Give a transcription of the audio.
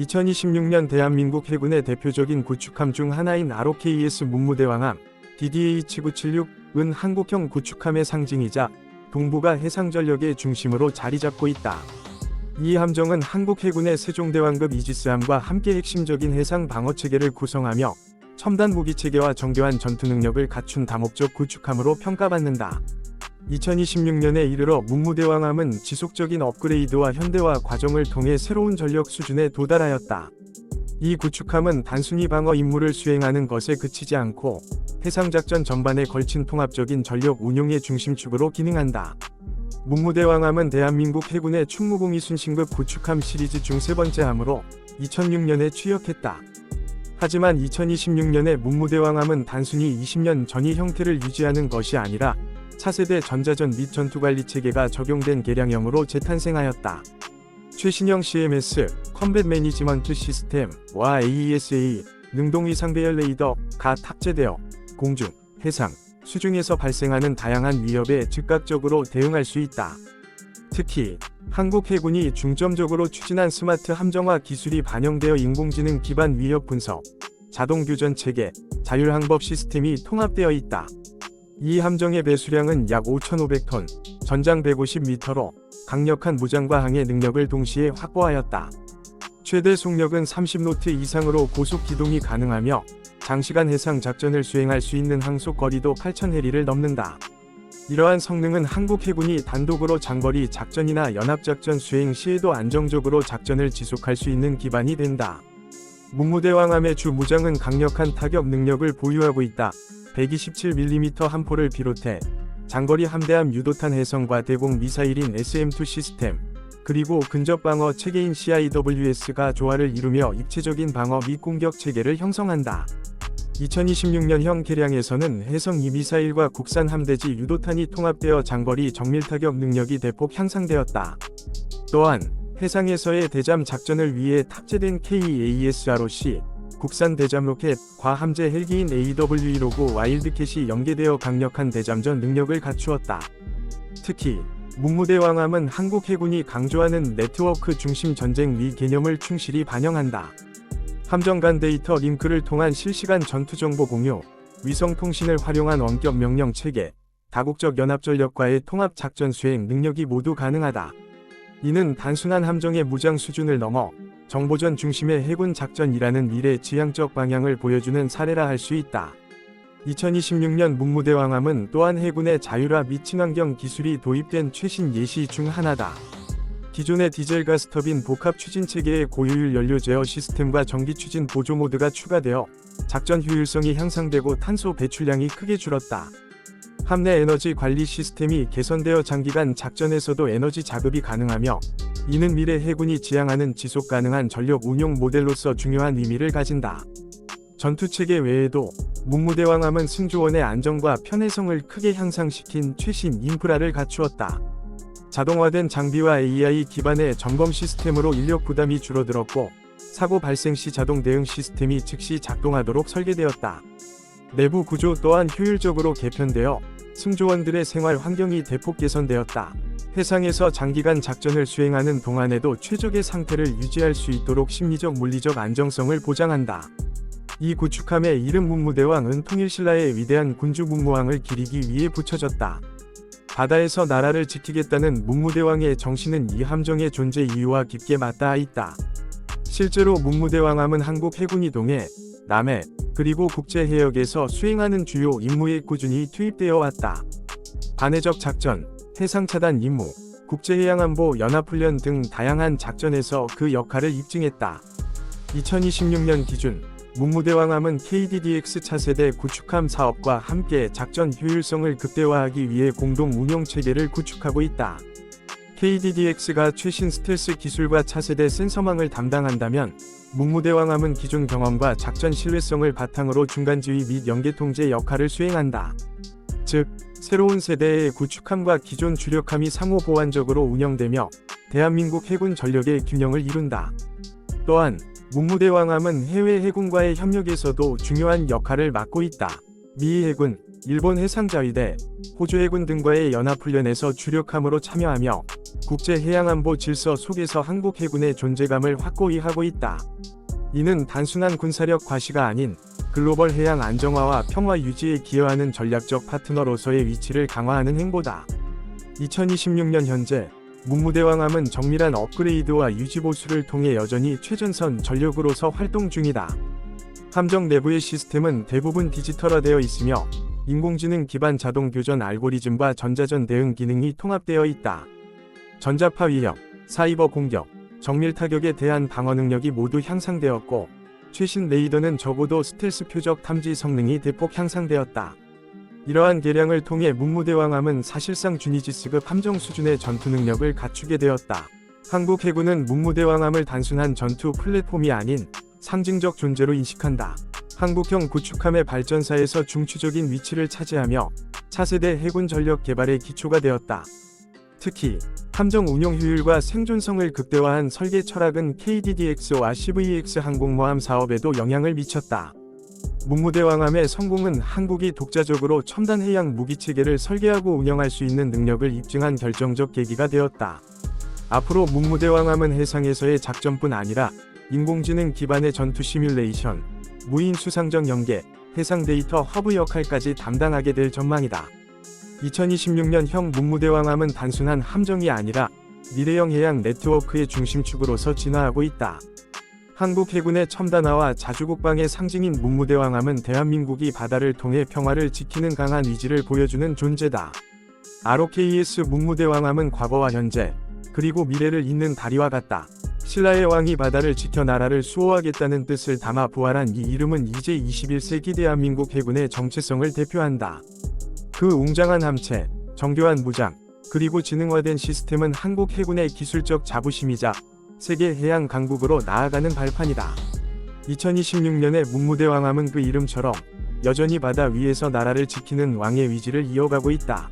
2026년 대한민국 해군의 대표적인 구축함 중 하나인 ROKS 문무대왕함 DDH-976은 한국형 구축함의 상징이자 동북아 해상전력의 중심으로 자리 잡고 있다. 이 함정은 한국 해군의 세종대왕급 이지스함과 함께 핵심적인 해상 방어 체계를 구성하며 첨단 무기 체계와 정교한 전투 능력을 갖춘 다목적 구축함으로 평가받는다. 2026년에 이르러 문무대왕함은 지속적인 업그레이드와 현대화 과정을 통해 새로운 전력 수준에 도달하였다. 이 구축함은 단순히 방어 임무를 수행하는 것에 그치지 않고 해상작전 전반에 걸친 통합적인 전력 운용의 중심축으로 기능한다. 문무대왕함은 대한민국 해군의 충무공이 순신급 구축함 시리즈 중 세 번째 함으로 2006년에 취역했다. 하지만 2026년에 문무대왕함은 단순히 20년 전의 형태를 유지하는 것이 아니라 차세대 전자전 및 전투관리 체계가 적용된 개량형으로 재탄생하였다. 최신형 CMS, 컴뱃 매니지먼트 시스템과 AESA, 능동위 상 배열 레이더가 탑재되어 공중, 해상, 수중에서 발생하는 다양한 위협에 즉각적으로 대응할 수 있다. 특히 한국 해군이 중점적으로 추진한 스마트 함정화 기술이 반영되어 인공지능 기반 위협 분석, 자동 교전 체계, 자율 항법 시스템이 통합되어 있다. 이 함정의 배수량은 약 5,500톤, 전장 150m로 강력한 무장과 항해 능력을 동시에 확보하였다. 최대 속력은 30노트 이상으로 고속 기동이 가능하며 장시간 해상 작전을 수행할 수 있는 항속 거리도 8,000해리를 넘는다. 이러한 성능은 한국 해군이 단독으로 장거리 작전이나 연합작전 수행 시에도 안정적으로 작전을 지속할 수 있는 기반이 된다. 문무대왕함의 주 무장은 강력한 타격 능력을 보유하고 있다. 127mm 함포를 비롯해 장거리 함대함 유도탄 해성과 대공 미사일인 SM2 시스템, 그리고 근접 방어 체계인 CIWS가 조화를 이루며 입체적인 방어 및 공격 체계를 형성한다. 2026년형 개량에서는 해성2 미사일과 국산 함대지 유도탄이 통합되어 장거리 정밀 타격 능력이 대폭 향상되었다. 또한 해상에서의 대잠 작전을 위해 탑재된 KAESROC 국산 대잠 로켓, 과함재 헬기인 AWE 로고 와일드캣이 연계되어 강력한 대잠전 능력을 갖추었다. 특히 문무대왕함은 한국 해군이 강조하는 네트워크 중심 전쟁 위 개념을 충실히 반영한다. 함정 간 데이터 링크를 통한 실시간 전투 정보 공유, 위성 통신을 활용한 원격 명령 체계, 다국적 연합 전력과의 통합 작전 수행 능력이 모두 가능하다. 이는 단순한 함정의 무장 수준을 넘어 정보전 중심의 해군 작전이라는 미래 지향적 방향을 보여주는 사례라 할 수 있다. 2026년 문무대왕함은 또한 해군의 자율화 및 친환경 기술이 도입된 최신 예시 중 하나다. 기존의 디젤 가스 터빈 복합 추진 체계의 고효율 연료 제어 시스템과 전기 추진 보조 모드가 추가되어 작전 효율성이 향상되고 탄소 배출량이 크게 줄었다. 함내 에너지 관리 시스템이 개선되어 장기간 작전에서도 에너지 자급이 가능하며 이는 미래 해군이 지향하는 지속 가능한 전력 운용 모델로서 중요한 의미를 가진다. 전투 체계 외에도 문무대왕함은 승조원의 안정과 편해성을 크게 향상시킨 최신 인프라를 갖추었다. 자동화된 장비와 AI 기반의 점검 시스템으로 인력 부담이 줄어들었고 사고 발생 시 자동 대응 시스템이 즉시 작동하도록 설계되었다. 내부 구조 또한 효율적으로 개편되어 승조원들의 생활 환경이 대폭 개선되었다. 해상에서 장기간 작전을 수행하는 동안에도 최적의 상태를 유지할 수 있도록 심리적 물리적 안정성을 보장한다. 이 구축함의 이름 문무대왕은 통일신라의 위대한 군주 문무왕을 기리기 위해 붙여졌다. 바다에서 나라를 지키겠다는 문무대왕의 정신은 이 함정의 존재 이유와 깊게 맞닿아 있다. 실제로 문무대왕함은 한국 해군이 동해, 남해, 그리고 국제해역에서 수행하는 주요 임무에 꾸준히 투입되어 왔다. 반해적 작전, 해상차단 임무, 국제해양안보 연합훈련 등 다양한 작전에서 그 역할을 입증했다. 2026년 기준 문무대왕함은 KDDX 차세대 구축함 사업과 함께 작전 효율성을 극대화하기 위해 공동 운용 체계를 구축하고 있다. KDDX가 최신 스텔스 기술과 차세대 센서망을 담당한다면 문무대왕함은 기존 경험과 작전 신뢰성을 바탕으로 중간지휘 및 연계 통제 역할을 수행한다. 즉, 새로운 세대의 구축함과 기존 주력함이 상호 보완적으로 운영되며 대한민국 해군 전력의 균형을 이룬다. 또한 문무대왕함은 해외 해군과의 협력에서도 중요한 역할을 맡고 있다. 미 해군, 일본 해상자위대, 호주 해군 등과의 연합훈련에서 주력함으로 참여하며 국제해양안보 질서 속에서 한국 해군의 존재감을 확고히 하고 있다. 이는 단순한 군사력 과시가 아닌 글로벌 해양 안정화와 평화 유지에 기여하는 전략적 파트너로서의 위치를 강화하는 행보다. 2026년 현재 문무대왕함은 정밀한 업그레이드와 유지 보수를 통해 여전히 최전선 전력으로서 활동 중이다. 함정 내부의 시스템은 대부분 디지털화되어 있으며 인공지능 기반 자동 교전 알고리즘과 전자전 대응 기능이 통합되어 있다. 전자파 위협, 사이버 공격, 정밀 타격에 대한 방어 능력이 모두 향상되었고 최신 레이더는 적어도 스텔스 표적 탐지 성능이 대폭 향상되었다. 이러한 개량을 통해 문무대왕함은 사실상 주니지스급 함정 수준의 전투 능력을 갖추게 되었다. 한국 해군은 문무대왕함을 단순한 전투 플랫폼이 아닌 상징적 존재로 인식한다. 한국형 구축함의 발전사에서 중추적인 위치를 차지하며 차세대 해군 전력 개발의 기초가 되었다. 특히 함정 운용 효율과 생존성을 극대화한 설계 철학은 KDDX와 CVX 항공모함 사업에도 영향을 미쳤다. 문무대왕함의 성공은 한국이 독자적으로 첨단 해양 무기 체계를 설계하고 운영할 수 있는 능력을 입증한 결정적 계기가 되었다. 앞으로 문무대왕함은 해상에서의 작전뿐 아니라 인공지능 기반의 전투 시뮬레이션, 무인 수상정 연계, 해상 데이터 허브 역할까지 담당하게 될 전망이다. 2026년형 문무대왕함은 단순한 함정이 아니라 미래형 해양 네트워크의 중심축으로서 진화하고 있다. 한국 해군의 첨단화와 자주국방의 상징인 문무대왕함은 대한민국이 바다를 통해 평화를 지키는 강한 의지를 보여주는 존재다. ROKS 문무대왕함은 과거와 현재, 그리고 미래를 잇는 다리와 같다. 신라의 왕이 바다를 지켜 나라를 수호하겠다는 뜻을 담아 부활한 이 이름은 이제 21세기 대한민국 해군의 정체성을 대표한다. 그 웅장한 함체, 정교한 무장, 그리고 지능화된 시스템은 한국 해군의 기술적 자부심이자 세계 해양 강국으로 나아가는 발판이다. 2026년의 문무대왕함은 그 이름처럼 여전히 바다 위에서 나라를 지키는 왕의 위지를 이어가고 있다.